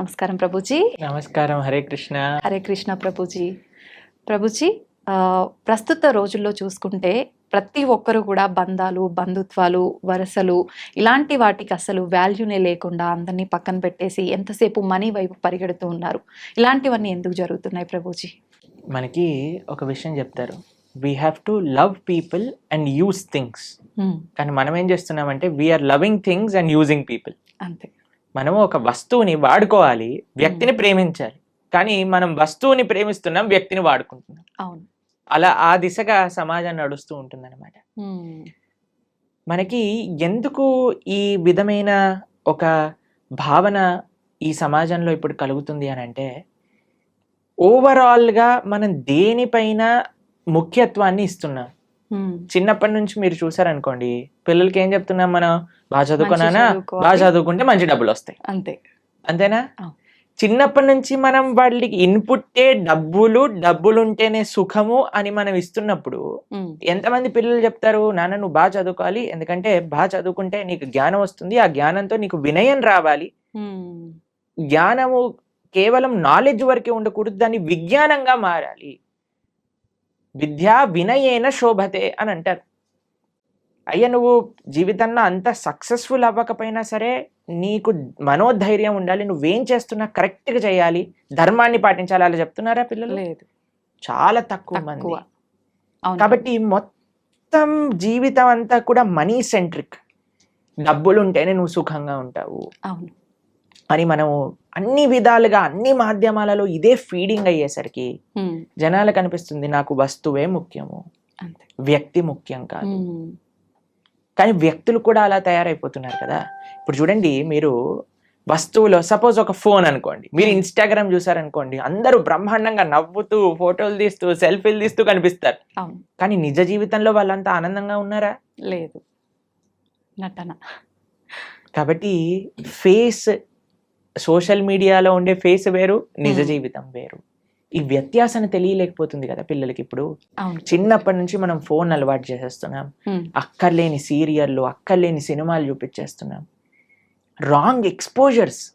నమస్కారం ప్రభుజీ. నమస్కారం. హరే కృష్ణ. హరే కృష్ణ ప్రభుజీ. ప్రభుజీ ప్రస్తుత రోజుల్లో చూసుకుంటే ప్రతి ఒక్కరు కూడా బంధాలు బంధుత్వాలు వరసలు ఇలాంటి వాటికి అసలు వాల్యూనే లేకుండా అందరినీ పక్కన పెట్టేసి ఎంతసేపు మనీ వైపు పరిగెడుతూ ఉన్నారు. ఇలాంటివన్నీ ఎందుకు జరుగుతున్నాయి ప్రభుజీ? మనకి ఒక విషయం చెప్తారు. We have to love people and use things కానీ మనం ఏం చేస్తున్నామంటే we are loving things and using people అంతే. మనం ఒక వస్తువుని వాడుకోవాలి వ్యక్తిని ప్రేమించాలి. కానీ మనం వస్తువుని ప్రేమిస్తున్నాం వ్యక్తిని వాడుకుంటున్నాం. అవును. అలా ఆ దిశగా సమాజం నడుస్తూ ఉంటుందన్నమాట. ఉమ్, మనకి ఎందుకు ఈ విధమైన ఒక భావన ఈ సమాజంలో ఇప్పుడు కలుగుతుంది అని అంటే ఓవరాల్గా మనం దేనిపైన ముఖ్యత్వాన్ని ఇస్తున్నాం. చిన్నప్పటి నుంచి మీరు చూసారనుకోండి పిల్లలకి ఏం చెప్తున్నాం మనం? బాగా చదువుకున్నానా. బాగా చదువుకుంటే మంచి డబ్బులు వస్తాయి. అంతే. అంతేనా. చిన్నప్పటి నుంచి మనం వాళ్ళకి ఇన్పుట్టే డబ్బులు డబ్బులు ఉంటేనే సుఖము అని మనం ఇస్తున్నప్పుడు ఉమ్, ఎంతమంది పిల్లలు చెప్తారు నాన్న నువ్వు బాగా చదువుకోవాలి ఎందుకంటే బాగా చదువుకుంటే నీకు జ్ఞానం వస్తుంది ఆ జ్ఞానంతో నీకు వినయం రావాలి. ఉమ్, జ్ఞానము కేవలం నాలెడ్జ్ వరకే ఉండకూడదు దాన్ని విజ్ఞానంగా మారాలి. విద్యా వినయేన శోభతే అని అంటారు. అయ్యా నువ్వు జీవితంలో అంత సక్సెస్ఫుల్ అవ్వకపోయినా సరే నీకు మనోధైర్యం ఉండాలి నువ్వేం చేస్తున్నా కరెక్ట్గా చేయాలి ధర్మాన్ని పాటించాలి అలా చెప్తున్నారా పిల్లలు? లేదు. చాలా తక్కువ మంది. కాబట్టి మొత్తం జీవితం అంతా కూడా మనీ సెంట్రిక్ డబ్బులు ఉంటేనే నువ్వు సుఖంగా ఉంటావు. అవును. అని మనము అన్ని విధాలుగా అన్ని మాధ్యమాలలో ఇదే ఫీడింగ్ అయ్యేసరికి జనాలకు అనిపిస్తుంది నాకు వస్తువే ముఖ్యము వ్యక్తి ముఖ్యం కాదు. కానీ వ్యక్తులు కూడా అలా తయారైపోతున్నారు కదా. ఇప్పుడు చూడండి మీరు వస్తువులో సపోజ్ ఒక ఫోన్ అనుకోండి మీరు ఇన్స్టాగ్రామ్ చూసారనుకోండి అందరూ బ్రహ్మాండంగా నవ్వుతూ ఫోటోలు తీస్తూ సెల్ఫీలు తీస్తూ కనిపిస్తారు. కానీ నిజ జీవితంలో వాళ్ళంతా ఆనందంగా ఉన్నారా? లేదు. నటన. కాబట్టి ఫేస్ సోషల్ మీడియాలో ఉండే ఫేస్ వేరు నిజ. జీవితం వేరు. ఈ వ్యత్యాసాన్ని తెలియలేకపోతుంది కదా పిల్లలకి ఇప్పుడు. చిన్నప్పటి నుంచి మనం ఫోన్ అలవాటు చేసేస్తున్నాం. అక్కర్లేని సీరియల్లు అక్కర్లేని సినిమాలు చూపించేస్తున్నాం. Wrong exposures.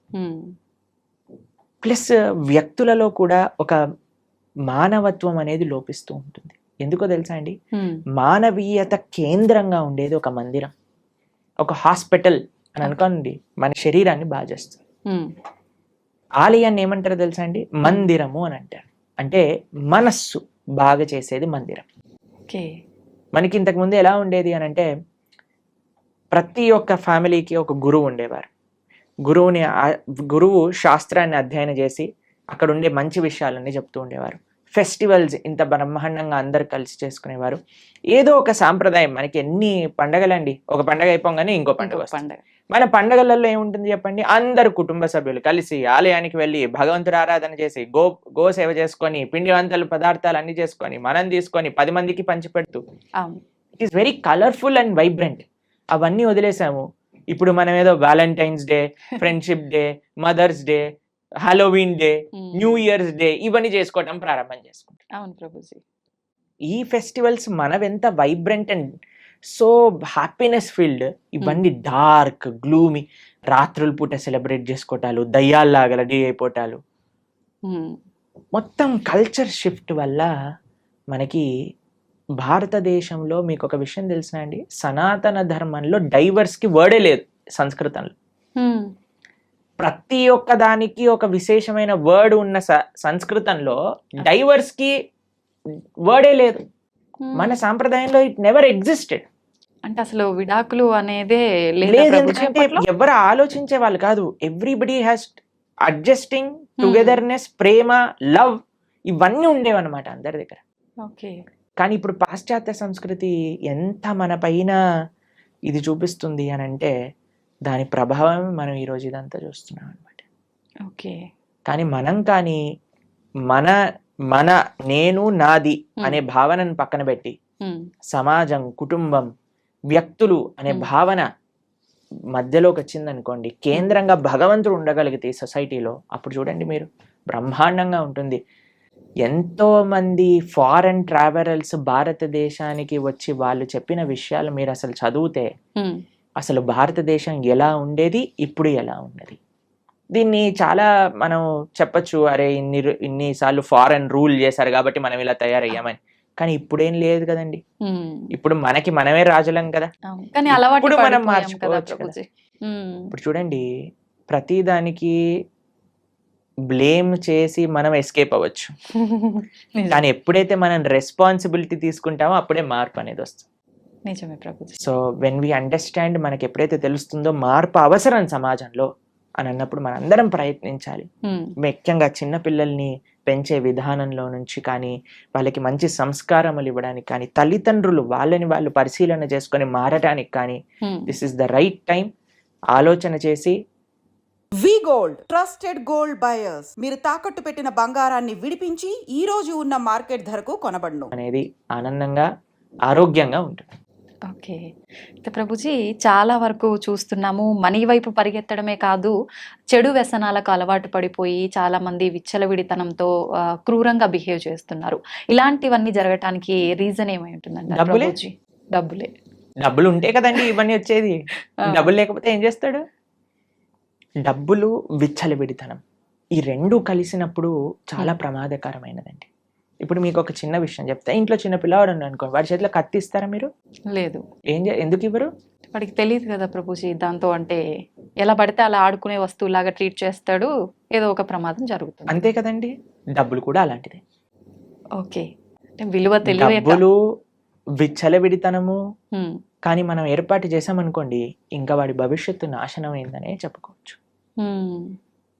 ప్లస్ వ్యక్తులలో కూడా ఒక మానవత్వం అనేది లోపిస్తూ ఉంటుంది. ఎందుకో తెలుసా అండి? మానవీయత కేంద్రంగా ఉండేది ఒక మందిరం. ఒక హాస్పిటల్ అని అనుకోండి మన శరీరాన్ని బాగా చేస్తుంది. ఆలయాన్ని ఏమంటారో తెలుసా అండి? మందిరము అని అంటారు. అంటే మనస్సు బాగా చేసేది మందిరం. ఓకే మనకి ఇంతకు ముందు ఎలా ఉండేది అని అంటే ప్రతి ఒక్క ఫ్యామిలీకి ఒక గురువు ఉండేవారు. గురువుని గురువు శాస్త్రాన్ని అధ్యయనం చేసి అక్కడ ఉండే మంచి విషయాలన్నీ చెప్తూ ఉండేవారు. ఫెస్టివల్స్ ఇంత బ్రహ్మాండంగా అందరు కలిసి చేసుకునేవారు. ఏదో ఒక సాంప్రదాయం. మనకి ఎన్ని పండగలండి. ఒక పండగ అయిపోగానే ఇంకో పండగ పండగ. మన పండగలలో ఏముంటుంది చెప్పండి? అందరు కుటుంబ సభ్యులు కలిసి ఆలయానికి వెళ్ళి భగవంతుడు ఆరాధన చేసి గో గో సేవ చేసుకొని పిండి వంటలు పదార్థాలు అన్ని చేసుకొని మనం తీసుకొని పది మందికి పంచిపెడుతూ it is very colourful and vibrant అవన్నీ వదిలేసాము. ఇప్పుడు మనం ఏదో valentine's day friendship day mother's day halloween day new year's day ఇవన్నీ చేసుకోవటం ప్రారంభం చేసుకుంటాం. అవును ప్రభుజీ. ఈ festivals మనవెంత vibrant and so happiness filled ఇవన్నీ డార్క్ గ్లూమీ రాత్రుల పూట సెలబ్రేట్ చేసుకోవటాలు దయ్యాల్లాగా రెడీ అయిపోవటాలు ఉమ్, మొత్తం కల్చర్ షిఫ్ట్ వల్ల మనకి భారతదేశంలో మీకు ఒక విషయం తెలిసిన అండి సనాతన ధర్మంలో డైవర్స్కి వర్డే లేదు సంస్కృతంలో. ఉమ్, ప్రతి ఒక్క దానికి ఒక విశేషమైన వర్డ్ ఉన్న సంస్కృతంలో డైవర్స్కి వర్డే లేదు. ఉమ్. మన సాంప్రదాయంలో ఇట్ నెవర్ ఎగ్జిస్టెడ్ అంటే అసలు విడాకులు అనేదే లేదా? ఎవరు ఆలోచించే వాళ్ళు కాదు. ఎవ్రీబడి హ్యాస్ అడ్జస్టింగ్ టుగెదర్నెస్ ప్రేమ లవ్ ఇవన్నీ ఉండేవన్నమాట అందరి దగ్గర. ఓకే. కానీ ఇప్పుడు పాశ్చాత్య సంస్కృతి ఎంత మన పైన ఇది చూపిస్తుంది అని అంటే దాని ప్రభావం మనం ఈరోజు ఇదంతా చూస్తున్నాం అనమాట ఓకే. కానీ మనం కానీ మన మన నేను నాది Hmm. అనే భావనను పక్కన పెట్టి ఉమ్, సమాజం కుటుంబం వ్యక్తులు అనే. భావన మధ్యలోకి వచ్చిందనుకోండి కేంద్రంగా భగవంతుడు ఉండగలిగితే సొసైటీలో అప్పుడు చూడండి మీరు బ్రహ్మాండంగా ఉంటుంది. ఎంతో మంది ఫారెన్ ట్రావెలర్స్ భారతదేశానికి వచ్చి వాళ్ళు చెప్పిన విషయాలు మీరు అసలు చదివితే అసలు భారతదేశం ఎలా ఉండేది ఇప్పుడు ఎలా ఉన్నది? దీన్ని చాలా మనం చెప్పొచ్చు అరే ఇన్ని ఇన్నిసార్లు ఫారెన్ రూల్ చేశారు కాబట్టి మనం ఇలా తయారయ్యామని. కానీ ఇప్పుడేం లేదు కదండి. ఇప్పుడు మనకి మనమే రాజులం కదా. కానీ అలవాటు మనం మార్చుకోవచ్చు కదా. ఇప్పుడు చూడండి ప్రతి దానికి బ్లేమ్ చేసి మనం ఎస్కేప్ అవ్వచ్చు. కానీ ఎప్పుడైతే మనం రెస్పాన్సిబిలిటీ తీసుకుంటామో అప్పుడే మార్పు అనేది వస్తుంది. నిజమే Prabhuji. So when we understand మనకి ఎప్పుడైతే తెలుస్తుందో మార్పు అవసరం సమాజంలో అని అన్నప్పుడు మనందరం ప్రయత్నించాలి. ముఖ్యంగా చిన్న పిల్లల్ని పెంచే విధానంలో నుంచి కానీ వాళ్ళకి మంచి సంస్కారములు ఇవ్వడానికి కానీ తల్లిదండ్రులు వాళ్ళని వాళ్ళు పరిశీలన చేసుకొని మారడానికి కానీ. This is the right time ఆలోచన చేసి V gold trusted gold buyers మీరు తాకట్టు పెట్టిన బంగారాన్ని విడిపించి ఈ రోజు ఉన్న మార్కెట్ ధరకు కొనబడును. అనేది ఆనందంగా ఆరోగ్యంగా ఉంటుంది. ఓకే. అయితే ప్రభుజీ చాలా వరకు చూస్తున్నాము మనీ వైపు పరిగెత్తడమే కాదు చెడు వ్యసనాలకు అలవాటు పడిపోయి చాలా మంది విచ్చలవిడితనంతో క్రూరంగా బిహేవ్ చేస్తున్నారు. ఇలాంటివన్నీ జరగటానికి రీజన్ ఏమై ఉంటుందండి డబ్బులే? ప్రభుజీ? డబ్బులే. డబ్బులు ఉంటే కదండి ఇవన్నీ వచ్చేది. డబ్బులు లేకపోతే ఏం చేస్తాడు? డబ్బులు విచ్చలవిడితనం. ఈ రెండు కలిసినప్పుడు చాలా. ప్రమాదకరమైనదండి. ఇప్పుడు మీకు ఒక చిన్న విషయం చెప్తా. ఇంట్లో చిన్న పిల్లవాడు ఉన్నాడు అనుకో వాడి చేతిలో కత్తి ఇస్తారా మీరు? లేదు. ఏం ఎందుకు ఇవ్వరు? వాడికి తెలియదు కదా ప్రభుజీ దాంతో అంటే ఎలా పడితే అలా ఆడుకునే వస్తువులాగా ట్రీట్ చేస్తాడు ఏదో ఒక ప్రమాదం జరుగుతుంది. అంతే కదండి. డబ్బులు కూడా అలాంటిదే. ఓకే. విలువ డబ్బులు విచ్చలవిడితనము కానీ మనం ఏర్పాటు చేసామనుకోండి ఇంకా వాడి భవిష్యత్తు నాశనం అయిందనే చెప్పుకోవచ్చు.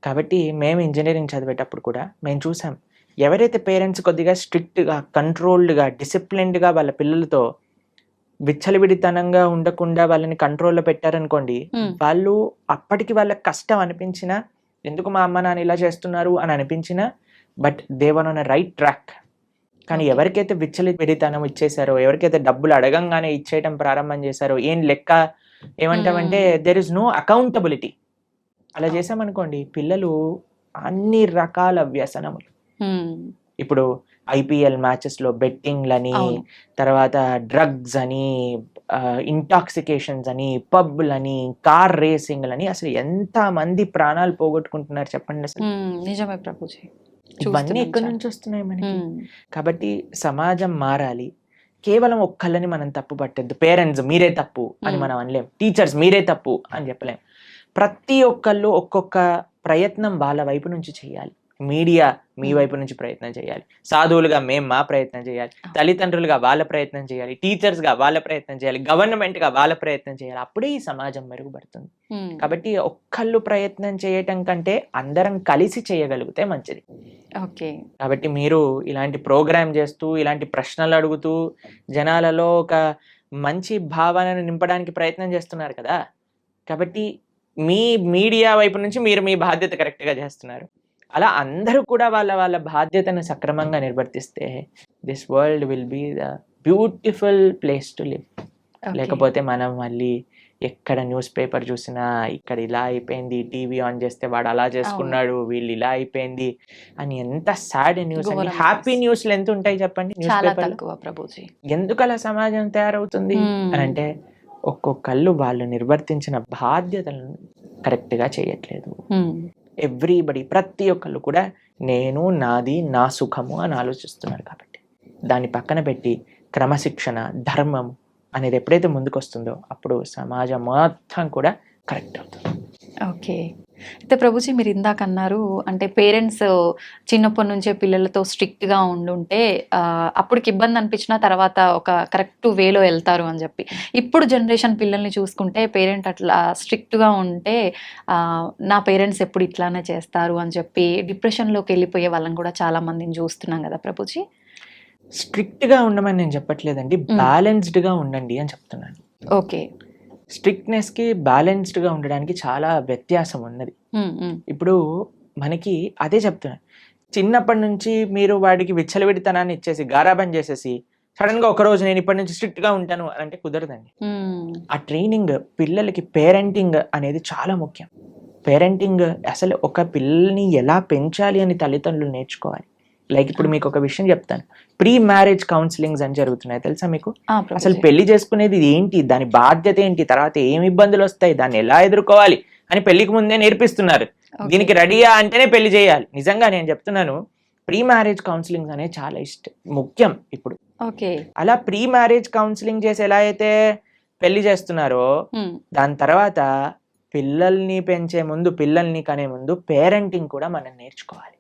కాబట్టి మేము ఇంజనీరింగ్ చదివేటప్పుడు కూడా మేము చూసాం ఎవరైతే పేరెంట్స్ కొద్దిగా స్ట్రిక్ట్గా కంట్రోల్డ్గా డిసిప్లిన్డ్గా వాళ్ళ పిల్లలతో విచ్చలవిడితనంగా ఉండకుండా వాళ్ళని కంట్రోల్లో పెట్టారనుకోండి వాళ్ళు అప్పటికి వాళ్ళకి కష్టం అనిపించినా ఎందుకు మా అమ్మ నాన్న ఇలా చేస్తున్నారు అని అనిపించినా but they're on right track. కానీ. ఎవరికైతే విచ్చలి విడితనం ఇచ్చేసారో ఎవరికైతే డబ్బులు అడగంగానే ఇచ్చేయటం ప్రారంభం చేశారో ఏం లెక్క ఏమంటామంటే దెర్ ఇస్ నో అకౌంటబిలిటీ అలా చేసామనుకోండి పిల్లలు అన్ని రకాల వ్యసనములు. ఇప్పుడు ఐపీఎల్ మ్యాచెస్లో బెట్టింగ్లని తర్వాత డ్రగ్స్ అని ఇంటాక్సికేషన్స్ అని పబ్లని కార్ రేసింగ్లని అసలు ఎంత మంది ప్రాణాలు పోగొట్టుకుంటున్నారు చెప్పండి అసలు. నిజమే ప్రభుజీ. ఇవన్నీ ఎక్కడి. నుంచి వస్తున్నాయి మనకి? కాబట్టి సమాజం మారాలి. కేవలం ఒక్కళ్ళని మనం తప్పు పట్టద్దు. పేరెంట్స్ మీరే తప్పు అని. మనం అనలేం. టీచర్స్ మీరే తప్పు అని చెప్పలేం. ప్రతి ఒక్కళ్ళు ఒక్కొక్క ప్రయత్నం వాళ్ళ వైపు నుంచి చేయాలి. మీడియా మీ. వైపు నుంచి ప్రయత్నం చేయాలి. సాధువులుగా మేము మా ప్రయత్నం చేయాలి. తల్లిదండ్రులుగా వాళ్ళ ప్రయత్నం చేయాలి. టీచర్స్గా వాళ్ళ ప్రయత్నం చేయాలి. గవర్నమెంట్గా వాళ్ళ ప్రయత్నం చేయాలి. అప్పుడే ఈ సమాజం మెరుగుపడుతుంది. కాబట్టి ఒక్కళ్ళు ప్రయత్నం చేయటం కంటే అందరం కలిసి చేయగలిగితే మంచిది. ఓకే. కాబట్టి మీరు ఇలాంటి ప్రోగ్రామ్ చేస్తూ ఇలాంటి ప్రశ్నలు అడుగుతూ జనాలలో ఒక మంచి భావనను నింపడానికి ప్రయత్నం చేస్తున్నారు కదా. కాబట్టి మీ మీడియా వైపు నుంచి మీరు మీ బాధ్యత కరెక్ట్గా చేస్తున్నారు. అలా అందరూ కూడా వాళ్ళ వాళ్ళ బాధ్యతను సక్రమంగా నిర్వర్తిస్తే this world will be the beautiful place to live. లేకపోతే మనం మళ్ళీ ఎక్కడ న్యూస్ పేపర్ చూసినా ఇక్కడ ఇలా అయిపోయింది టీవీ ఆన్ చేస్తే వాడు అలా చేసుకున్నాడు వీళ్ళు ఇలా అయిపోయింది అని ఎంత సాడ్ న్యూస్ అండి. Happy news. న్యూస్లు ఎంత ఉంటాయి చెప్పండి న్యూస్ పేపర్ ప్రభుజీ. ఎందుకు అలా సమాజం తయారవుతుంది? Hmm. అని అంటే ఒక్కొక్కళ్ళు వాళ్ళు నిర్వర్తించిన బాధ్యతలను correct గా చేయట్లేదు. ఉమ్, ఎవ్రీబడి ప్రతి ఒక్కళ్ళు కూడా నేను నాది నా సుఖము అని ఆలోచిస్తున్నారు కాబట్టి. దాన్ని పక్కన పెట్టి క్రమశిక్షణ ధర్మం అనేది ఎప్పుడైతే ముందుకు వస్తుందో అప్పుడు సమాజం మొత్తం కూడా కరెక్ట్ అవుతుంది. ఓకే అయితే ప్రభుజీ మీరు ఇందాక అన్నారు అంటే పేరెంట్స్ చిన్నప్పటి నుంచే పిల్లలతో strict గా ఉండుంటే అప్పటికి ఇబ్బంది అనిపించిన తర్వాత ఒక కరెక్ట్ వేలో వెళ్తారు అని చెప్పి. ఇప్పుడు జనరేషన్ పిల్లల్ని చూసుకుంటే పేరెంట్ అట్లా strict గా ఉంటే నా పేరెంట్స్ ఎప్పుడు ఇట్లానే చేస్తారు అని చెప్పి డిప్రెషన్లోకి వెళ్ళిపోయే వాళ్ళని కూడా చాలా మందిని చూస్తున్నాం కదా ప్రభుజీ? స్ట్రిక్ట్గా ఉండమని నేను చెప్పట్లేదండి. బ్యాలెన్స్డ్గా ఉండండి అని చెప్తున్నాను. ఓకే. స్ట్రిక్ట్నెస్కి బ్యాలెన్స్డ్గా ఉండడానికి చాలా వ్యత్యాసం ఉన్నది. ఇప్పుడు మనకి అదే చెప్తున్నాను చిన్నప్పటి నుంచి మీరు వాడికి విచ్చలవిడితనాన్ని ఇచ్చేసి గారాబం చేసేసి సడన్గా ఒక రోజు నేను ఇప్పటి నుంచి స్ట్రిక్ట్గా ఉంటాను అని అంటే కుదరదండి ఆ ట్రైనింగ్ పిల్లలకి పేరెంటింగ్ అనేది చాలా ముఖ్యం. పేరెంటింగ్ అసలు ఒక పిల్లల్ని ఎలా పెంచాలి అని తల్లిదండ్రులు నేర్చుకోవాలి. లైక్ ఇప్పుడు మీకు ఒక విషయం చెప్తాను. ప్రీ మ్యారేజ్ కౌన్సిలింగ్స్ అని జరుగుతున్నాయి తెలుసా మీకు? అసలు. పెళ్ళి చేసుకునేది ఏంటి దాని బాధ్యత ఏంటి? తర్వాత ఏమి ఇబ్బందులు వస్తాయి? దాన్ని ఎలా ఎదుర్కోవాలి? అని పెళ్ళికి ముందే నేర్పిస్తున్నారు. దీనికి రెడీయా అంటేనే పెళ్ళి చేయాలి. నిజంగా నేను చెప్తున్నాను ప్రీ మ్యారేజ్ కౌన్సిలింగ్ అనేది చాలా ఇష్టం ముఖ్యం ఇప్పుడు. ఓకే. అలా ప్రీ మ్యారేజ్ కౌన్సిలింగ్ చేసి ఎలా అయితే పెళ్ళి చేస్తున్నారో ఉమ్, దాని తర్వాత పిల్లల్ని పెంచే ముందు పిల్లల్ని కనే ముందు పేరెంటింగ్ కూడా మనం నేర్చుకోవాలి.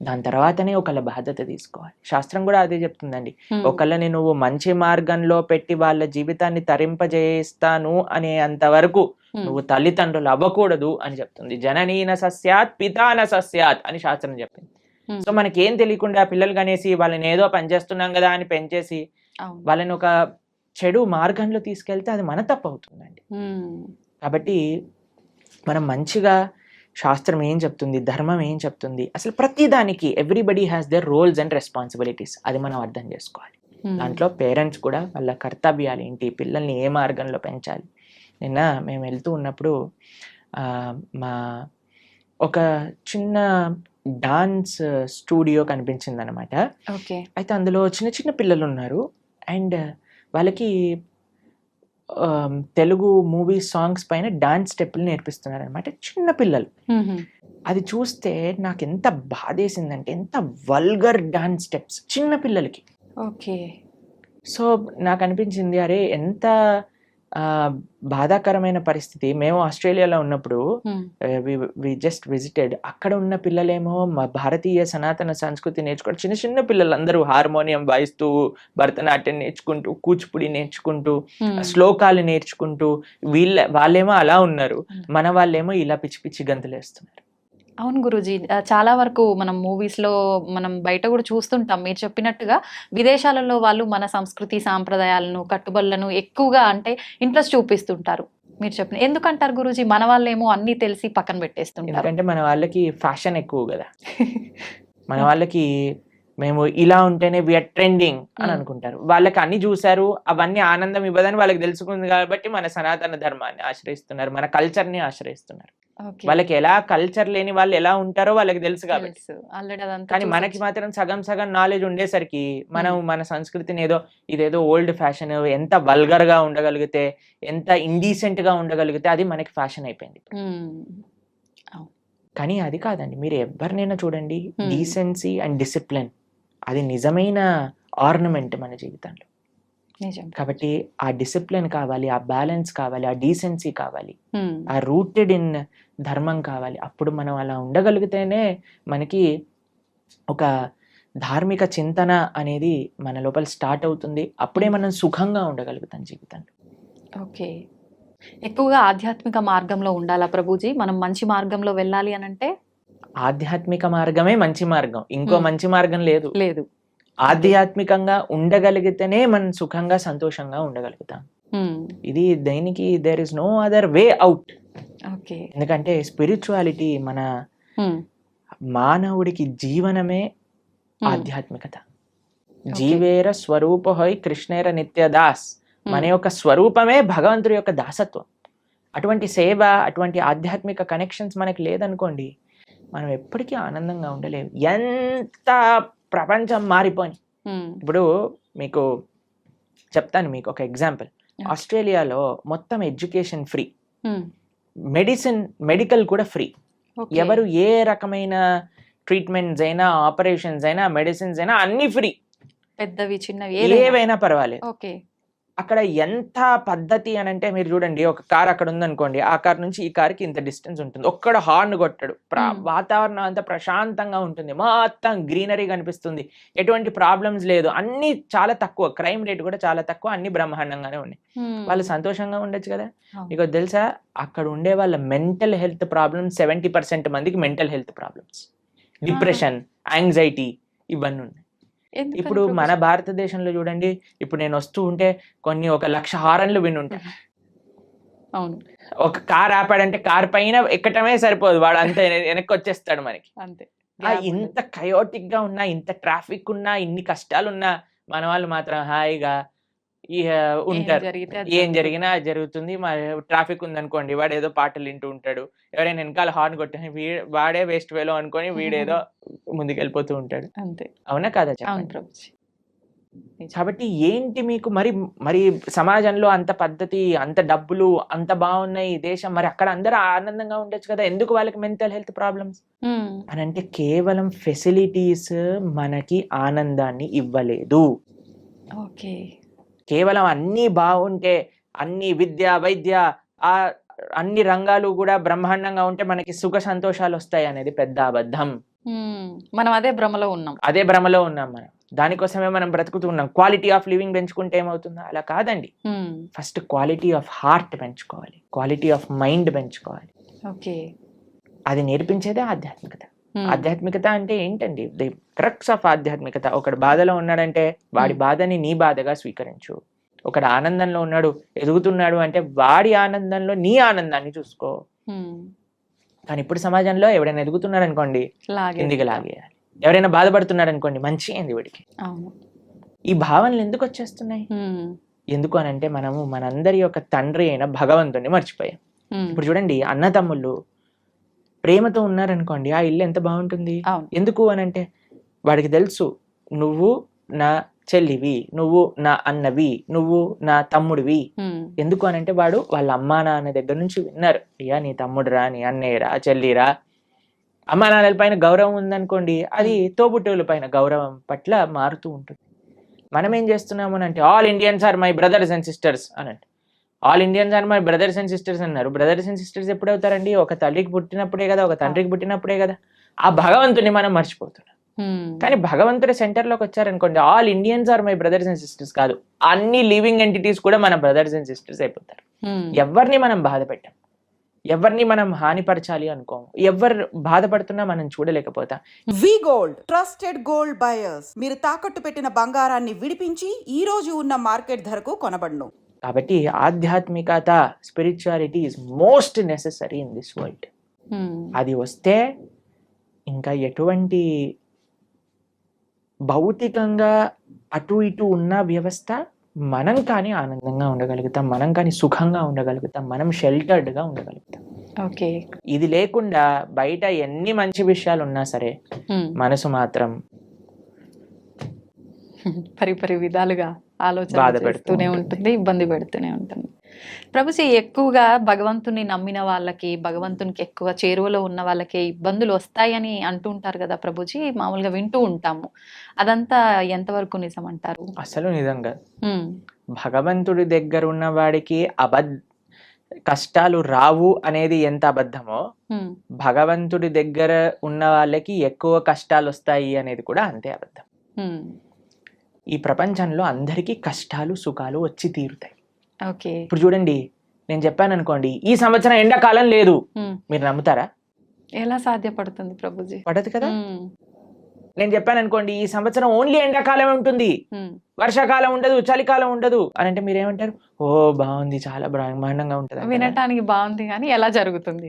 దాని తర్వాతనే ఒకళ్ళ బాధ్యత తీసుకోవాలి. శాస్త్రం కూడా అదే చెప్తుందండి. ఒకళ్ళని నువ్వు మంచి మార్గంలో పెట్టి వాళ్ళ జీవితాన్ని తరింపజేస్తాను అనే అంతవరకు నువ్వు తల్లిదండ్రులు అవ్వకూడదు అని చెప్తుంది. జననీన సస్యాత్ పితాన సస్యాత్ అని శాస్త్రం చెప్పింది. సో మనకి ఏం తెలియకుండా పిల్లలు కనేసి వాళ్ళని ఏదో పని చేస్తున్నాం కదా అని పెంచేసి. వాళ్ళని ఒక చెడు మార్గంలో తీసుకెళ్తే అది మన తప్పు అవుతుందండి. కాబట్టి మనం మంచిగా శాస్త్రం ఏం చెప్తుంది? ధర్మం ఏం చెప్తుంది? అసలు ప్రతి దానికి everybody has their roles and responsibilities అది మనం అర్థం చేసుకోవాలి. దాంట్లో పేరెంట్స్ కూడా వాళ్ళ కర్తవ్యాలు ఏంటి? పిల్లల్ని ఏ మార్గంలో పెంచాలి? నిన్న మేము వెళ్తూ ఉన్నప్పుడు మా ఒక చిన్న డాన్స్ స్టూడియో కనిపించింది అనమాట ఓకే. అయితే అందులో చిన్న చిన్న పిల్లలు ఉన్నారు. అండ్ వాళ్ళకి తెలుగు మూవీ సాంగ్స్ పైన డాన్స్ స్టెప్పులు నేర్పిస్తున్నారు అనమాట చిన్న పిల్లలు. అది చూస్తే నాకు ఎంత బాధేసిందంటే ఎంత వల్గర్ డాన్స్ స్టెప్స్ చిన్న పిల్లలకి. ఓకే. సో నాకు అనిపించింది అరే ఎంత బాధాకరమైన పరిస్థితి. మేము ఆస్ట్రేలియాలో ఉన్నప్పుడు ఉమ్, వి జస్ట్ విజిటెడ్. అక్కడ ఉన్న పిల్లలేమో మా భారతీయ సనాతన సంస్కృతి నేర్చుకుంటూ చిన్న చిన్న పిల్లలు అందరూ హార్మోనియం వాయిస్తూ భరతనాట్యం నేర్చుకుంటూ కూచిపూడి నేర్చుకుంటూ ఉమ్, శ్లోకాలు నేర్చుకుంటూ వీళ్ళ వాళ్ళేమో అలా ఉన్నారు. Hmm. మన వాళ్ళేమో ఇలా పిచ్చి పిచ్చి గంతులు వేస్తున్నారు అవును గురూజీ. చాలా వరకు మనం మూవీస్లో మనం బయట కూడా చూస్తుంటాం. మీరు చెప్పినట్టుగా విదేశాలలో వాళ్ళు మన సంస్కృతి సాంప్రదాయాలను కట్టుబడులను ఎక్కువగా అంటే ఇంట్రెస్ట్ చూపిస్తుంటారు. మీరు చెప్పిన ఎందుకంటారు గురూజీ? మన వాళ్ళేమో అన్ని తెలిసి పక్కన పెట్టేస్తుంటారు. ఎందుకంటే మన వాళ్ళకి ఫ్యాషన్ ఎక్కువ కదా. మన వాళ్ళకి మేము ఇలా ఉంటేనే విఆర్ ట్రెండింగ్ అని. అనుకుంటారు. వాళ్ళకి అన్ని చూశారు అవన్నీ ఆనందం ఇవ్వదని వాళ్ళకి తెలుసుకుంది కాబట్టి మన సనాతన ధర్మాన్ని ఆశ్రయిస్తున్నారు మన కల్చర్ని ఆశ్రయిస్తున్నారు. వాళ్ళకి ఎలా కల్చర్ లేని వాళ్ళు ఎలా ఉంటారో వాళ్ళకి తెలుసు కాబట్టి. కానీ మనకి మాత్రం సగం సగం నాలెడ్జ్ ఉండేసరికి మనం మన సంస్కృతిని ఏదో ఇదేదో ఓల్డ్ ఫ్యాషన్ ఎంత వల్గర్గా ఉండగలిగితే ఎంత ఇండీసెంట్గా ఉండగలిగితే అది మనకి ఫ్యాషన్ అయిపోయింది. కానీ అది కాదండి. మీరు ఎవరినైనా చూడండి. డీసెన్సీ అండ్ డిసిప్లిన్ అది నిజమైన ఆర్నమెంట్ మన జీవితంలో. నిజం. కాబట్టి ఆ డిసిప్లిన్ కావాలి ఆ బ్యాలెన్స్ కావాలి ఆ డీసెన్సీ కావాలి. ఆ రూటెడ్ ఇన్ ధర్మం కావాలి. అప్పుడు మనం అలా ఉండగలిగితేనే మనకి ఒక ధార్మిక చింతన అనేది మన లోపల స్టార్ట్ అవుతుంది. అప్పుడే మనం సుఖంగా ఉండగలుగుతాం జీవితంలో. ఓకే. ఎక్కువగా ఆధ్యాత్మిక మార్గంలో ఉండాలా ప్రభుజీ? మనం మంచి మార్గంలో వెళ్ళాలి అని అంటే ఆధ్యాత్మిక మార్గమే మంచి మార్గం. ఇంకో. మంచి మార్గం లేదు. లేదు. ఆధ్యాత్మికంగా ఉండగలిగితేనే మనం సుఖంగా సంతోషంగా ఉండగలుగుతాం. ఇది దేనికి? There is no other way out okay. ఎందుకంటే స్పిరిచువాలిటీ మన మానవుడికి జీవనమే ఆధ్యాత్మికత. జీవేర స్వరూప హోయ్ కృష్ణేర నిత్యదాస్ ఉమ్, మన యొక్క స్వరూపమే భగవంతుడి యొక్క దాసత్వం. అటువంటి సేవ అటువంటి ఆధ్యాత్మిక కనెక్షన్స్ మనకి లేదనుకోండి మనం ఎప్పటికీ ఆనందంగా ఉండలేము ఎంత ప్రపంచం మారిపోయి ఇప్పుడు మీకు చెప్తాను మీకు ఒక ఎగ్జాంపుల్. ఆస్ట్రేలియాలో మొత్తం ఎడ్యుకేషన్ ఫ్రీ. మెడిసిన్ మెడికల్ కూడా ఫ్రీ. ఎవరు ఏ రకమైన ట్రీట్మెంట్స్ అయినా ఆపరేషన్స్ అయినా మెడిసిన్స్ అయినా అన్ని ఫ్రీ పెద్దవి చిన్నవి ఏవైనా. ఏవైనా పర్వాలేదు ఓకే అక్కడ ఎంత పద్ధతి అని అంటే మీరు చూడండి ఒక కార్ అక్కడ ఉందనుకోండి ఆ కార్ నుంచి ఈ కార్కి ఇంత డిస్టెన్స్ ఉంటుంది. ఒక్కడ హార్న్ కొట్టాడు. వాతావరణం అంతా ప్రశాంతంగా ఉంటుంది. మొత్తం గ్రీనరీ కనిపిస్తుంది. ఎటువంటి ప్రాబ్లమ్స్ లేదు. అన్ని చాలా తక్కువ. క్రైమ్ రేట్ కూడా చాలా తక్కువ. అన్ని బ్రహ్మాండంగానే ఉన్నాయి. వాళ్ళు సంతోషంగా ఉండొచ్చు కదా. మీకు తెలుసా? అక్కడ ఉండే వాళ్ళ mental health problems seventy percent మందికి mental health problems. Depression anxiety ఇవన్నీ ఉన్నాయి. ఇప్పుడు? మన భారతదేశంలో చూడండి ఇప్పుడు నేను వస్తూ ఉంటే కొన్ని ఒక లక్ష హారన్లు విని ఉంటాయి అవును. ఒక కార్ ఆపాడంటే కార్ పైన ఎక్కటమే సరిపోదు వాడు అంత వెనక్కి వచ్చేస్తాడు మనకి. అంతే. ఇంత కయోటిక్గా ఉన్నా ఇంత ట్రాఫిక్ ఉన్నా ఇన్ని కష్టాలు ఉన్నా మన వాళ్ళు మాత్రం హాయిగా ఉంటారు. ఏం. జరిగినా జరుగుతుంది. మరి ట్రాఫిక్ ఉందనుకోండి వాడు ఏదో పాటలు వింటూ ఉంటాడు. ఎవరైనా వెనకాల హార్న్ కొట్టి వీ వాడే వేస్ట్ వేలో అనుకొని వీడేదో ముందుకెళ్ళిపోతూ ఉంటాడు. అంతే. అవునా కాదా. కాబట్టి ఏంటి మీకు మరి మరి సమాజంలో అంత పద్ధతి అంత డబ్బులు అంత బాగున్నాయి ఈ దేశం? మరి అక్కడ అందరూ ఆనందంగా ఉండొచ్చు కదా? ఎందుకు వాళ్ళకి మెంటల్ హెల్త్ ప్రాబ్లమ్స్? అని అంటే కేవలం ఫెసిలిటీస్ మనకి ఆనందాన్ని ఇవ్వలేదు. ఓకే. కేవలం అన్నీ బాగుంటే అన్ని విద్య వైద్య ఆ అన్ని రంగాలు కూడా బ్రహ్మాండంగా ఉంటే మనకి సుఖ సంతోషాలు వస్తాయి అనేది పెద్ద అబద్ధం. మనం అదే భ్రమలో ఉన్నాం. అదే భ్రమలో ఉన్నాం మనం. దానికోసమే మనం బ్రతుకుతూ ఉన్నాం. క్వాలిటీ ఆఫ్ లివింగ్ పెంచుకుంటే ఏమవుతుందో అలా కాదండి. ఫస్ట్ క్వాలిటీ ఆఫ్ హార్ట్ పెంచుకోవాలి. క్వాలిటీ ఆఫ్ మైండ్ పెంచుకోవాలి. ఓకే. అది నేర్పించేదే ఆధ్యాత్మికత. ఆధ్యాత్మికత అంటే ఏంటండి? ది క్రక్స్ ఆఫ్ ఆధ్యాత్మికత. ఒకడు బాధలో ఉన్నాడంటే వాడి Hmm. బాధని నీ బాధగా స్వీకరించు. ఒకడు ఆనందంలో ఉన్నాడు ఎదుగుతున్నాడు అంటే వాడి ఆనందంలో నీ ఆనందాన్ని చూసుకో. ఉమ్, కానీ ఇప్పుడు సమాజంలో ఎవడైనా ఎదుగుతున్నాడు అనుకోండి లాగే కిందికి లాగేయాలి ఎవరైనా బాధపడుతున్నాడు అనుకోండి మంచి అయింది వీడికి? ఈ భావనలు ఎందుకు వచ్చేస్తున్నాయి? ఎందుకు అని అంటే మనము మనందరి యొక్క తండ్రి అయిన భగవంతుని మర్చిపోయాం. ఇప్పుడు చూడండి అన్నతమ్ముళ్ళు ప్రేమతో ఉన్నారనుకోండి ఆ ఇల్లు ఎంత బాగుంటుంది? ఎందుకు? అని అంటే వాడికి తెలుసు నువ్వు నా చెల్లివి నువ్వు నా అన్నవి నువ్వు నా తమ్ముడివి. ఎందుకు అని అంటే వాడు వాళ్ళ అమ్మా నాన్న దగ్గర నుంచి విన్నారు. అయ్యా నీ తమ్ముడురా నీ అన్నయ్యరా చెల్లిరా. అమ్మా నాన్నల పైన గౌరవం ఉందనుకోండి అది తోబుట్టువుల పైన గౌరవం పట్ల మారుతూ ఉంటుంది. మనం ఏం చేస్తున్నాము అని అంటే all Indians are my brothers and sisters అని అంటే all Indians are my brothers and sisters అన్నారు. బ్రదర్స్ అండ్ సిస్టర్స్ ఎప్పుడు అవుతారండి ఒక తల్లికి పుట్టినప్పుడే కదా ఒక తండ్రికి పుట్టినప్పుడే కదా. ఆ భగవంతుని మనం మర్చిపోతున్నాం. కానీ భగవంతుడి సెంటర్లోకి వచ్చారనుకోండి all Indians are my brothers and sisters కాదు. అన్ని లివింగ్ ఎంటిటీస్ కూడా మన బ్రదర్స్ అండ్ సిస్టర్స్ అయిపోతారు. ఎవరిని మనం బాధ పెట్టాం ఎవరిని మనం హానిపరచాలి అనుకోము. ఎవరు బాధపడుతున్నా మనం చూడలేకపోతాం. V gold trusted gold buyers. మీరు తాకట్టు పెట్టిన బంగారాన్ని విడిపించి ఈ రోజు ఉన్న మార్కెట్ ధరకు కొనబడును. కాబట్టి ఆధ్యాత్మికత spirituality is most necessary in this world అది వస్తే ఇంకా ఎటువంటి భౌతికంగా అటు ఇటు ఉన్న వ్యవస్థ మనం కానీ ఆనందంగా ఉండగలుగుతాం మనం కానీ సుఖంగా ఉండగలుగుతాం మనం షెల్టర్డ్గా ఉండగలుగుతాం. ఓకే ఇది లేకుండా బయట ఎన్ని మంచి విషయాలు ఉన్నా సరే ఉమ్, మనసు మాత్రం పరి పరి విధాలుగా. ఆలోచన పెడుతూనే ఉంటుంది. ఇబ్బంది పెడుతూనే ఉంటుంది. ప్రభుజీ ఎక్కువగా భగవంతుని నమ్మిన వాళ్ళకి భగవంతునికి ఎక్కువ చేరువలో ఉన్న వాళ్ళకి ఇబ్బందులు వస్తాయని అంటుంటారు కదా ప్రభుజీ మామూలుగా వింటూ ఉంటాము. అదంతా ఎంతవరకు నిజం అంటారు అసలు నిజంగా. భగవంతుడి దగ్గర ఉన్న వాడికి అబద్ధ కష్టాలు రావు అనేది ఎంత అబద్ధమో భగవంతుడి దగ్గర ఉన్న వాళ్ళకి ఎక్కువ కష్టాలు వస్తాయి అనేది కూడా అంతే అబద్ధం. ఈ ప్రపంచంలో అందరికీ కష్టాలు సుఖాలు వచ్చి తీరుతాయి. ఓకే. ఇప్పుడు చూడండి నేను చెప్పాను అనుకోండి ఈ సంవత్సరం ఎండాకాలం లేదు. మీరు నమ్ముతారా? ఎలా సాధ్యపడుతుంది ప్రభుజీ? పడదు కదా? నేను చెప్పాను అనుకోండి ఈ సంవత్సరం ఓన్లీ ఎండాకాలం ఉంటుంది. వర్షాకాలం ఉండదు చలికాలం ఉండదు. అని అంటే మీరు ఏమంటారు ఓ బాగుంది చాలా బ్రహ్మాండంగా ఉంటుంది? వినటానికి బాగుంది కానీ ఎలా జరుగుతుంది?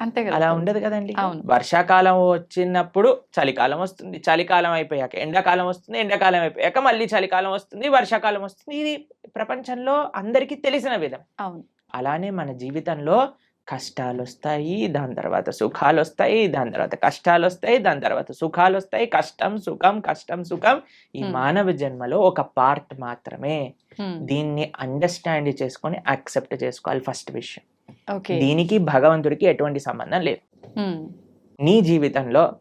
అంతే కదా అలా. ఉండదు కదండి. వర్షాకాలం వచ్చినప్పుడు చలికాలం వస్తుంది చలికాలం అయిపోయాక ఎండాకాలం వస్తుంది ఎండాకాలం అయిపోయాక మళ్ళీ చలికాలం వస్తుంది వర్షాకాలం వస్తుంది. ఇది ప్రపంచంలో అందరికీ తెలిసిన విధం. అవును. అలానే మన జీవితంలో కష్టాలు వస్తాయి దాని తర్వాత సుఖాలు వస్తాయి దాని తర్వాత కష్టాలు వస్తాయి దాని తర్వాత సుఖాలు వస్తాయి కష్టం సుఖం కష్టం సుఖం ఈ. మానవ జన్మలో ఒక పార్ట్ మాత్రమే. దీన్ని అండర్స్టాండ్ చేసుకొని యాక్సెప్ట్ చేసుకోవాలి ఫస్ట్ విషయం. దీనికి భగవంతుడికి ఎటువంటి సంబంధం లేదు. నీ జీవితంలో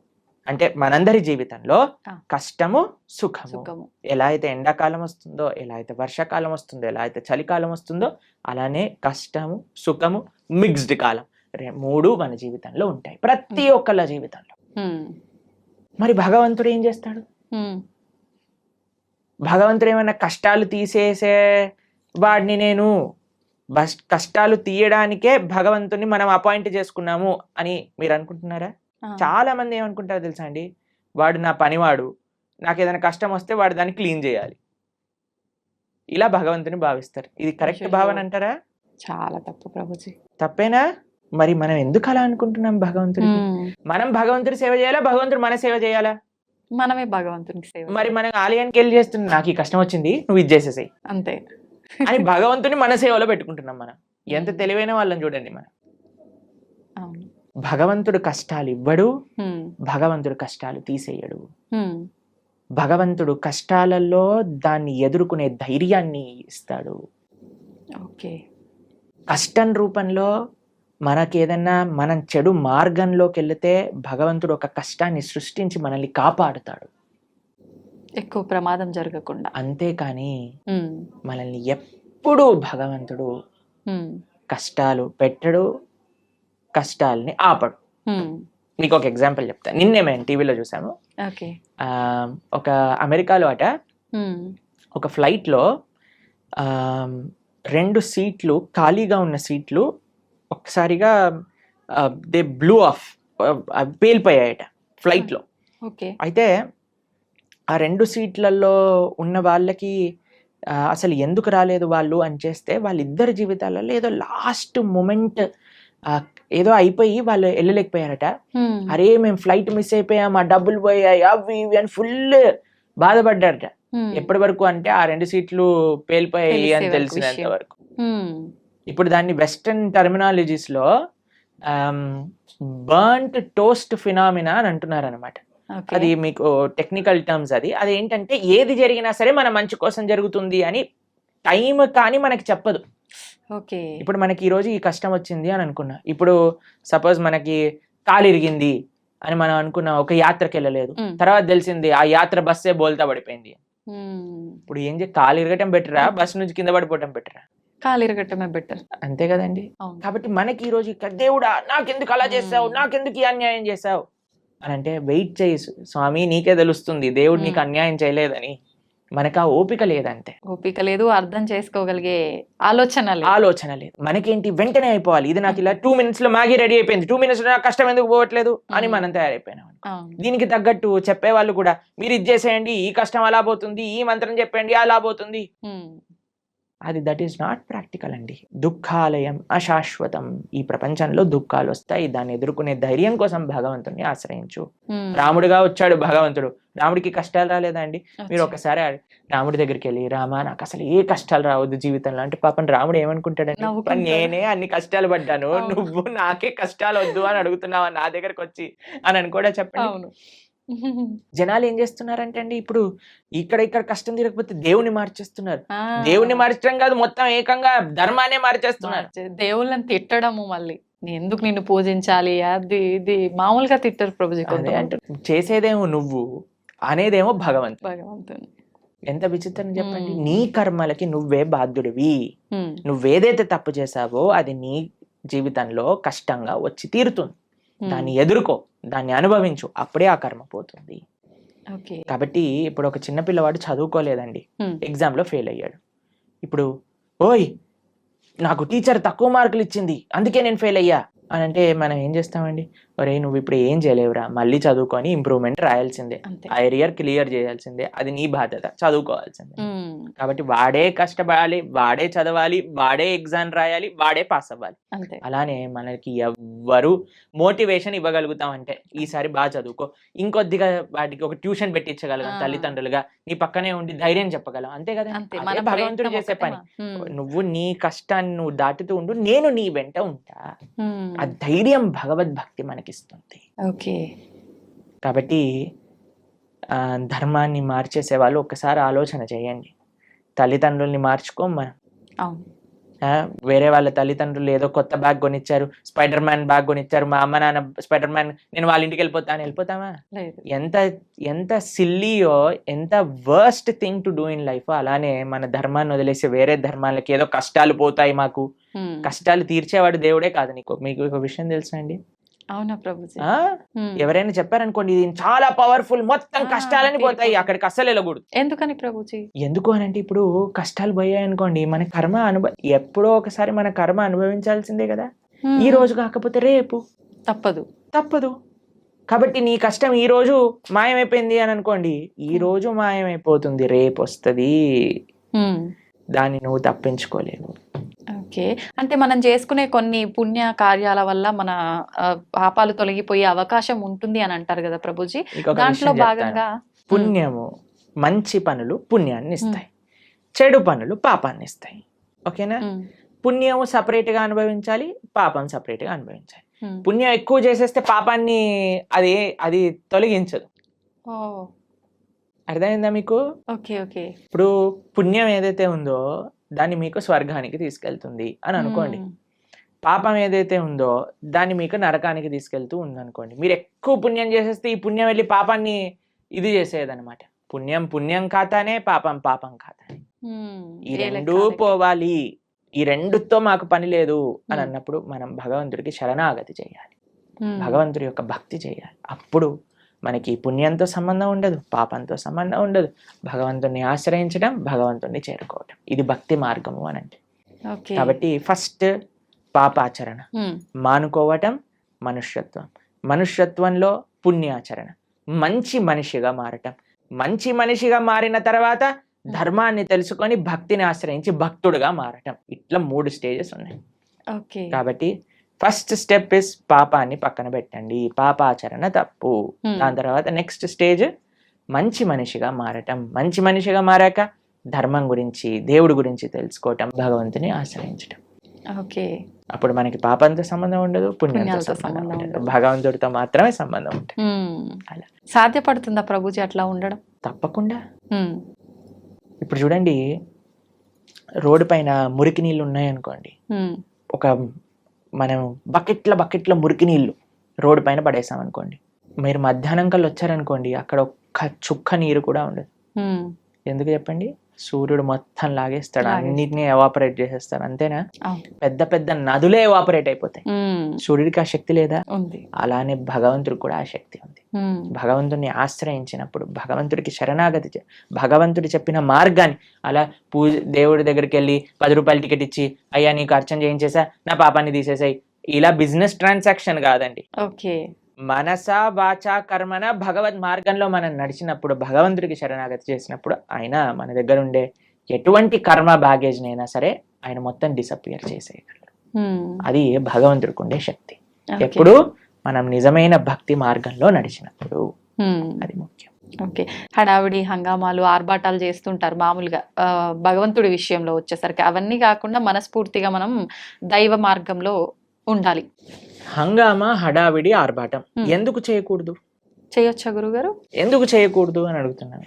అంటే మనందరి జీవితంలో. కష్టము సుఖము. ఎలా అయితే ఎండాకాలం వస్తుందో ఎలా అయితే వర్షాకాలం వస్తుందో ఎలా అయితే చలికాలం వస్తుందో అలానే కష్టము సుఖము మిక్స్డ్ కాలం రే- మూడు మన జీవితంలో ఉంటాయి. ప్రతి. ఒక్కళ్ళ జీవితంలో. మరి భగవంతుడు ఏం చేస్తాడు? భగవంతుడు ఏమైనా కష్టాలు తీసేసే వాడిని నేను బస్ కష్టాలు తీయడానికే భగవంతుని మనం అపాయింట్ చేసుకున్నాము అని మీరు అనుకుంటున్నారా? చాలా మంది ఏమనుకుంటారో తెలుసా అండి? వాడు నా పనివాడు నాకు ఏదైనా కష్టం వస్తే వాడు దాన్ని క్లీన్ చేయాలి. ఇలా భగవంతుని భావిస్తారు. ఇది కరెక్ట్. భావన అంటారా? చాలా తప్పు ప్రభుజీ. తప్పేనా? మరి మనం ఎందుకు అలా అనుకుంటున్నాం భగవంతుడికి ఉమ్, మనం భగవంతుడి సేవ చేయాలా? భగవంతుడు మన సేవ చేయాలా? మనమే భగవంతునికి సేవ మరి మనం ఆలయానికి వెళ్ళి చేస్తున్నాం నాకు ఈ కష్టం వచ్చింది నువ్వు ఇది చేసేసాయి. అంతే. అని భగవంతుని మన సేవలో పెట్టుకుంటున్నాం మనం. ఎంత తెలివైన వాళ్ళని చూడండి మనం. భగవంతుడు కష్టాలు ఇవ్వడు ఉమ్, భగవంతుడు కష్టాలు తీసేయడు. ఉమ్, భగవంతుడు కష్టాలలో దాన్ని ఎదుర్కొనే ధైర్యాన్ని ఇస్తాడు. ఓకే. కష్టం రూపంలో మనకేదన్నా మనం చెడు మార్గంలోకి వెళితే భగవంతుడు ఒక కష్టాన్ని సృష్టించి మనల్ని కాపాడుతాడు. ఎక్కువ ప్రమాదం జరగకుండా. అంతేకాని మనల్ని ఎప్పుడూ భగవంతుడు కష్టాలు పెట్టడు కష్టాలని ఆపడు. మీకు ఒక ఎగ్జాంపుల్ చెప్తాను నిన్నే మేము టీవీలో చూసాము. ఒక అమెరికాలో అట ఒక ఫ్లైట్లో రెండు సీట్లు ఖాళీగా ఉన్న సీట్లు ఒకసారిగా దే బ్లూ ఆఫ్ పేలిపోయాయట ఫ్లైట్లో. ఓకే. అయితే ఆ రెండు సీట్లలో ఉన్న వాళ్ళకి అసలు ఎందుకు రాలేదు వాళ్ళు అని చేస్తే వాళ్ళిద్దరి జీవితాలలో ఏదో లాస్ట్ మూమెంట్ ఏదో అయిపోయి వాళ్ళు వెళ్ళలేకపోయారట. అరే మేము ఫ్లైట్ మిస్ అయిపోయాం ఆ డబ్బులు పోయాయి అవి ఇవి అని ఫుల్ బాధపడ్డారట. ఎప్పటి వరకు అంటే ఆ రెండు సీట్లు పేలిపోయాయి అని తెలిసినంత. వరకు. ఇప్పుడు దాన్ని వెస్టర్న్ టర్మినాలజీస్లో బర్న్ట్ టోస్ట్ ఫినామినా అని అంటున్నారు అనమాట. అది మీకు టెక్నికల్ టర్మ్స్ అది. అది ఏంటంటే ఏది జరిగినా సరే మన మంచి కోసం జరుగుతుంది అని టైం కానీ మనకి చెప్పదు. ఓకే. ఇప్పుడు మనకి ఈ రోజు ఈ కష్టం వచ్చింది అని అనుకున్నా. ఇప్పుడు సపోజ్ మనకి కాలు ఇరిగింది అని మనం అనుకున్నాం ఒక యాత్రకి వెళ్ళలేదు. తర్వాత తెలిసింది ఆ యాత్ర బస్సే బోల్తా పడిపోయింది. ఇప్పుడు ఏం చే కాలు ఇరగటం బెటరా బస్ నుంచి కింద పడిపోవటం బెటరా కాలు ఇరగటమే బెటర్ అంతే కదండి. కాబట్టి మనకి ఈ రోజు దేవుడా నాకెందుకు అలా చేసావు. నాకెందుకు ఈ అన్యాయం చేసావు? అని అంటే వెయిట్ చేయి స్వామి నీకే తెలుస్తుంది. దేవుడు నీకు. అన్యాయం చేయలేదని. మనకు ఆ ఓపిక లేదంతే ఓపిక లేదు అర్థం చేసుకోగలిగే ఆలోచన లేదు. ఆలోచన లేదు. మనకేంటి? వెంటనే అయిపోవాలి. ఇది నాకు ఇలా టూ మినిట్స్లో మ్యాగీ రెడీ అయిపోయింది. టూ మినిట్స్లో నాకు కష్టం ఎందుకు పోవట్లేదు? అని. మనం తయారైపోయినాం దీనికి తగ్గట్టు చెప్పేవాళ్ళు కూడా మీరు ఇది చేసేయండి. ఈ కష్టం అలా పోతుంది. ఈ మంత్రం చెప్పండి అలా పోతుంది. అది దట్ ఈస్ నాట్ ప్రాక్టికల్ అండి. దుఃఖాలయం అశాశ్వతం. ఈ ప్రపంచంలో దుఃఖాలు వస్తాయి. దాన్ని ఎదుర్కొనే ధైర్యం కోసం భగవంతుని ఆశ్రయించు. రాముడిగా వచ్చాడు భగవంతుడు. రాముడికి కష్టాలు రాలేదా అండి? మీరు ఒకసారి రాముడి దగ్గరికి వెళ్ళి రామా నాకు అసలు ఏ కష్టాలు రావద్దు జీవితంలో. అంటే పాపం రాముడు ఏమనుకుంటాడండి? నవ్వుకుంటాడు. నేనే అన్ని కష్టాలు పడ్డాను. నువ్వు నాకే కష్టాలు వద్దు అని అడుగుతున్నావా నా దగ్గరకు వచ్చి అని అని కూడా చెప్పండి? అవును. జనాలు ఏం చేస్తున్నారంటే అండి ఇప్పుడు ఇక్కడ ఇక్కడ కష్టం తీరకపోతే దేవుని మార్చేస్తున్నారు. దేవుణ్ణి మార్చడం కాదు మొత్తం ఏకంగా ధర్మాన్నే మార్చేస్తున్నారు. మార్చే- దేవుళ్ళని తిట్టడము మళ్ళీ. ఎందుకు నిన్ను పూజించాలి? అది ఇది. మామూలుగా తిట్టరు ప్రభుజీ అదే. కొంతమంది. అంటే చేసేదేమో నువ్వు అనేదేమో భగవంతుడు. భగవంతుని. ఎంత విచిత్రం చెప్పండి. నీ కర్మలకి నువ్వే బాధ్యుడివి. నువ్వేదైతే తప్పు చేసావో అది నీ జీవితంలో కష్టంగా వచ్చి తీరుతుంది. దాన్ని ఎదుర్కో దాన్ని అనుభవించు అప్పుడే ఆ కర్మ పోతుంది. కాబట్టి ఇప్పుడు ఒక చిన్న పిల్లవాడు చదువుకోలేదండి. ఎగ్జామ్లో ఫెయిల్ అయ్యాడు. ఇప్పుడు ఓయ్ నాకు టీచర్ తక్కువ మార్కులు ఇచ్చింది అందుకే నేను ఫెయిల్ అయ్యా? అని అంటే మనం ఏం చేస్తామండి? ఒరే నువ్వు ఇప్పుడు ఏం చేయలేవురా? మళ్ళీ చదువుకొని ఇంప్రూవ్మెంట్ రాయాల్సిందే. ఆ ఏరియర్ క్లియర్ చేయాల్సిందే. అది నీ బాధ్యత. చదువుకోవాల్సిందే. కాబట్టి వాడే కష్టపడాలి వాడే చదవాలి వాడే ఎగ్జామ్ రాయాలి వాడే పాస్ అవ్వాలి. అంతే. అలానే మనకి ఎవ్వరు మోటివేషన్ ఇవ్వగలుగుతాం అంటే ఈసారి బాగా చదువుకో. ఇంకొద్దిగా వాటికి ఒక ట్యూషన్ పెట్టించగలం. తల్లిదండ్రులుగా. నీ పక్కనే ఉండి ధైర్యం చెప్పగలం. అంతే కదా? భగవంతుడు చేసే పని. నువ్వు నీ కష్టాన్ని నువ్వు దాటుతూ ఉండు నేను నీ వెంట ఉంటా. ఆ ధైర్యం భగవద్భక్తి మనకిస్తుంది ఓకే. కాబట్టి ధర్మాన్ని మార్చేసే వాళ్ళు ఒక్కసారి ఆలోచన చేయండి. తల్లిదండ్రుల్ని మార్చుకోం మనం అవును వేరే వాళ్ళ తల్లిదండ్రులు ఏదో కొత్త బ్యాగ్ కొనిచ్చారు స్పైడర్ మ్యాన్ బ్యాగ్ కొనిచ్చారు మా అమ్మ నాన్న స్పైడర్ మ్యాన్ నేను వాళ్ళ ఇంటికి వెళ్ళిపోతాను వెళ్ళిపోతామా ఎంత ఎంత సిల్లీయో ఎంత worst thing to do in life అలానే మన ధర్మాన్ని వదిలేసి వేరే ధర్మాలకి ఏదో కష్టాలు పోతాయి మాకు. కష్టాలు తీర్చేవాడు దేవుడే కాదు నీకు. మీకు ఒక విషయం తెలుసా అండి? అవునా ప్రభుజీ? ఎవరైనా చెప్పారనుకోండి ఇది చాలా పవర్ఫుల్ మొత్తం కష్టాలని పోతాయి. అక్కడికి అస్సలు వెళ్ళకూడదు. ఎందుకని ప్రభుజీ? ఎందుకు అని అంటే ఇప్పుడు కష్టాలు పోయాయి అనుకోండి మన కర్మ అనుభవ ఎప్పుడో ఒకసారి మన కర్మ అనుభవించాల్సిందే కదా. ఈ రోజు కాకపోతే రేపు. తప్పదు. తప్పదు. కాబట్టి నీ కష్టం ఈ రోజు మాయమైపోయింది అని అనుకోండి ఈ రోజు మాయమైపోతుంది రేపు వస్తుంది. దాన్ని నువ్వు తప్పించుకోలేవు. ఓకే. అంటే మనం చేసుకునే కొన్ని పుణ్య కార్యాల వల్ల మన ఆ, పాపాలు తొలగిపోయే అవకాశం ఉంటుంది అని అంటారు కదా ప్రభుజీ. ఇంకొక దాంట్లో విషయం భాగంగా చెప్తాను. పుణ్యము మంచి పనులు పుణ్యాన్ని ఇస్తాయి. చెడు పనులు పాపాన్ని ఇస్తాయి. ఓకేనా? ఉమ్, పుణ్యము separate గా అనుభవించాలి పాపం separate గా అనుభవించాలి. ఉమ్, పుణ్యం ఎక్కువ చేసేస్తే పాపాన్ని అది అది తొలగించదు. ఓ. అర్థమైందా మీకు? Okay okay. ఇప్పుడు పుణ్యం ఏదైతే ఉందో దాన్ని మీకు స్వర్గానికి తీసుకెళ్తుంది అని అనుకోండి. పాపం ఏదైతే ఉందో దాన్ని మీకు నరకానికి తీసుకెళ్తూ ఉంది అనుకోండి మీరు ఎక్కువ పుణ్యం చేసేస్తే ఈ పుణ్యం వెళ్ళి పాపాన్ని ఇది చేసేదన్నమాట పుణ్యం పుణ్యం ఖాతానే పాపం పాపం ఖాతానే. ఈ రెండూ? పోవాలి ఈ రెండుతో మాకు పని లేదు అని. అన్నప్పుడు మనం భగవంతుడికి శరణాగతి చేయాలి. భగవంతుడి యొక్క భక్తి చేయాలి అప్పుడు మనకి పుణ్యంతో సంబంధం ఉండదు పాపంతో సంబంధం ఉండదు. భగవంతుడిని ఆశ్రయించడం భగవంతుడిని చేరుకోవటం. ఇది భక్తి మార్గము అని అంటే కాబట్టి ఫస్ట్ పాపాచరణ. మానుకోవటం మనుష్యత్వం. మనుష్యత్వంలో పుణ్యాచరణ. మంచి మనిషిగా మారటం. మంచి మనిషిగా మారిన తర్వాత ధర్మాన్ని తెలుసుకొని భక్తిని ఆశ్రయించి భక్తుడుగా మారటం. ఇట్లా మూడు స్టేజెస్ ఉన్నాయి. ఓకే. కాబట్టి ఫస్ట్ స్టెప్ ఇస్ పాపాన్ని పక్కన పెట్టండి పాపాచరణ తప్పు మ్మ్. దాని తర్వాత నెక్స్ట్ స్టేజ్ మంచి మనిషిగా మారటం మంచి మనిషిగా మారాక ధర్మం గురించి దేవుడి గురించి తెలుసుకోవటం భగవంతుని ఆశ్రయించటం ఓకే అప్పుడు మనకి పాపంతో సంబంధం ఉండదు పుణ్యంతో సంబంధం ఉండదు. భగవంతుడితో మాత్రమే సంబంధం ఉంటుంది మ్మ్. అలా. సాధ్యపడుతుందా ప్రభుజీ అట్లా ఉండడం తప్పకుండా మ్మ్. ఇప్పుడు చూడండి రోడ్డు పైన మురికి నీళ్ళు ఉన్నాయనుకోండి. ఒక మనం బకెట్ల బకెట్ల మురికి నీళ్ళు రోడ్డు పైన పడేసాం అనుకోండి. మీరు మధ్యాహ్నం కల్లా వచ్చారనుకోండి అక్కడ ఒక్క చుక్క నీరు కూడా ఉండదు. ఎందుకు చెప్పండి? సూర్యుడు మొత్తం లాగేస్తాడు. అన్నిటిని ఎవాపరేట్ చేసేస్తాడు. అంతేనా. పెద్ద పెద్ద నదులే ఎవాపరేట్ అయిపోతాయి. సూర్యుడికి ఆ శక్తి లేదా? ఉంది. అలానే భగవంతుడికి కూడా ఆ శక్తి ఉంది. భగవంతుడిని ఆశ్రయించినప్పుడు భగవంతుడికి శరణాగతి భగవంతుడు చెప్పిన మార్గాన్ని అలా పూజ దేవుడి దగ్గరికి వెళ్ళి పది రూపాయల టికెట్ ఇచ్చి అయ్యా నీకు అర్చన చేయించేసా? నా పాపాన్ని తీసేసాయి. ఇలా బిజినెస్ ట్రాన్సాక్షన్ కాదండి. ఓకే. మనస వాచ కర్మన భగవద్ మార్గంలో మనం నడిచినప్పుడు భగవంతుడికి శరణాగతి చేసినప్పుడు ఆయన మన దగ్గర ఉండే ఎటువంటి కర్మ బ్యాగేజ్ అయినా సరే ఆయన మొత్తం డిసప్పియర్ చేసేయగలరు. అది భగవంతుడికి ఉండే శక్తి. ఎప్పుడు మనం నిజమైన భక్తి మార్గంలో నడిచినప్పుడు. అది ముఖ్యం ఓకే హడావిడి హంగామాలు ఆర్భాటాలు చేస్తుంటారు మామూలుగా భగవంతుడి విషయంలో వచ్చేసరికి అవన్నీ కాకుండా మనస్ఫూర్తిగా మనం దైవ మార్గంలో ఉండాలి హంగామా హడావిడి ఆర్భాటం. ఎందుకు చేయకూడదు చేయొచ్చా గురుగారు ఎందుకు చేయకూడదు అని అడుగుతున్నాను.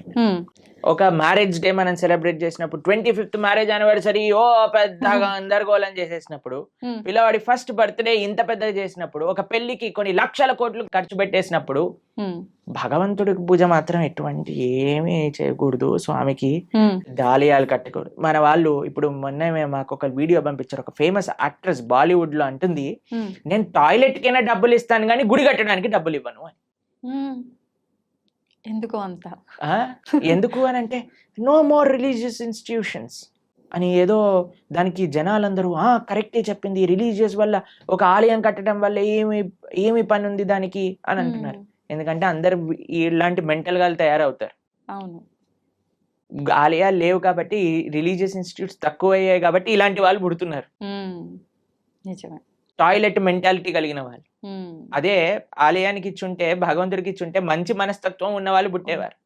ఒక మ్యారేజ్ డే మనం సెలబ్రేట్ చేసినప్పుడు ట్వంటీ ఫిఫ్త్ మ్యారేజ్ యానివర్సరీ ఓ పెద్దగా అందరిగోళం చేసేసినప్పుడు. పిల్లవాడి ఫస్ట్ బర్త్డే ఇంత పెద్దగా చేసినప్పుడు ఒక పెళ్ళికి కొన్ని లక్షల కోట్లు ఖర్చు పెట్టేసినప్పుడు. భగవంతుడికి పూజ మాత్రం ఎటువంటి ఏమీ చేయకూడదు స్వామికి. దాలియాలు కట్టకూడదు మన వాళ్ళు ఇప్పుడు మొన్న మాకు ఒక వీడియో పంపించారు ఒక ఫేమస్ యాక్ట్రెస్ బాలీవుడ్లో అంటుంది. నేను టాయిలెట్ కైనా డబ్బులు ఇస్తాను కానీ గుడి కట్టడానికి డబ్బులు ఇవ్వను అని. ఎందుకు అంత? ఎందుకు అని అంటే నో మోర్ రిలీజియస్ ఇన్స్టిట్యూషన్స్ అని ఏదో దానికి జనాలందరూ ఆ కరెక్టే చెప్పింది రిలీజియస్ వల్ల ఒక ఆలయం కట్టడం వల్ల ఏమి ఏమి పని ఉంది దానికి అని అంటున్నారు. ఎందుకంటే అందరు ఇలాంటి మెంటల్గా తయారవుతారు అవును ఆలయాలు లేవు కాబట్టి రిలీజియస్ ఇన్స్టిట్యూట్స్ తక్కువ అయ్యాయి కాబట్టి ఇలాంటి వాళ్ళు పుడుతున్నారు. నిజమే టాయిలెట్ మెంటాలిటీ కలిగిన వాళ్ళు. అదే ఆలయానికి ఇచ్చుంటే భగవంతుడికి ఇచ్చుంటే మంచి మనస్తత్వం ఉన్న వాళ్ళు పుట్టేవారు.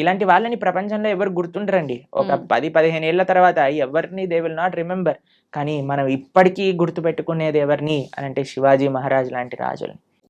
ఇలాంటి వాళ్ళని ప్రపంచంలో ఎవరు గుర్తుండరండి. ఒక. పది పదిహేను ఏళ్ళ తర్వాత ఎవరిని దే విల్ నాట్ రిమెంబర్ కానీ మనం ఇప్పటికీ గుర్తు పెట్టుకునేది ఎవరిని అని అంటే శివాజీ మహారాజ్ లాంటి రాజులని.